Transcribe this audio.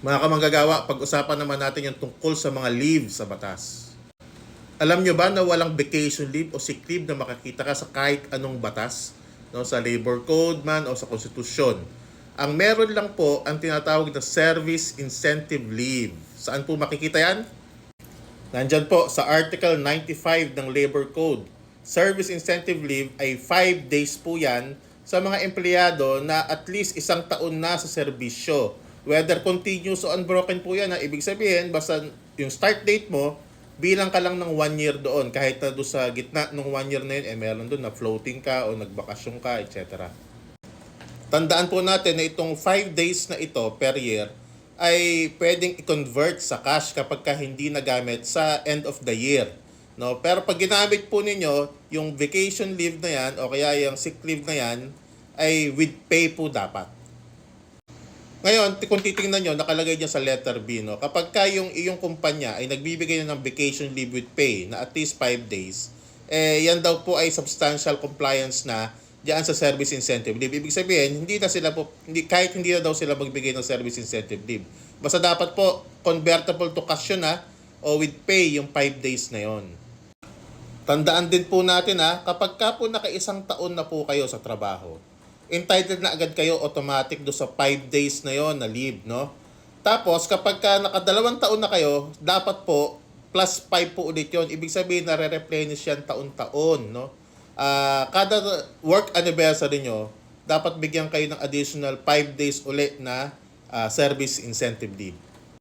Mga kamanggagawa, pag-usapan naman natin yung tungkol sa mga leave sa batas. Alam nyo ba na walang vacation leave o sick leave na makakita ka sa kahit anong batas? No, sa labor code man o sa konstitusyon. Ang meron lang po ang tinatawag na service incentive leave. Saan po makikita yan? Nandyan po sa Article 95 ng Labor Code. Service incentive leave ay 5 days po yan sa mga empleyado na at least isang taon na sa serbisyo. Whether continuous o unbroken po yan, ha? ibig sabihin, basta yung start date mo, bilang ka lang ng one year doon. Kahit na doon sa gitna ng one year na yun, eh meron doon na floating ka o nagbakasyon ka, etc. Tandaan po natin na itong 5 days na ito per year ay pwedeng i-convert sa cash kapag ka hindi nagamit sa end of the year. No? Pero pag ginamit po ninyo, yung vacation leave na yan o kaya yung sick leave na yan ay with pay po dapat. Ngayon, kung titingnan nyo, nakalagay niya sa letter B, no? kapag ka yung iyong kumpanya ay nagbibigay na ng vacation leave with pay na at least 5 days, eh, yan daw po ay substantial compliance na diyan sa service incentive leave. Ibig sabihin, hindi na sila po, hindi, kahit hindi na daw sila magbigay ng service incentive leave. Basta dapat po, convertible to cash yun ha, o with pay yung 5 days na yon. Tandaan din po natin ha, kapag ka po naka-isang taon na po kayo sa trabaho, entitled na agad kayo automatic do sa 5 days na yon na leave, no? Tapos, kapag ka nakadalawang taon na kayo, dapat po, plus 5 po ulit yon Ibig sabihin, nare-replenish yan taon-taon, no? Ah, kada work anniversary nyo, dapat bigyan kayo ng additional 5 days ulit na ah, service incentive leave.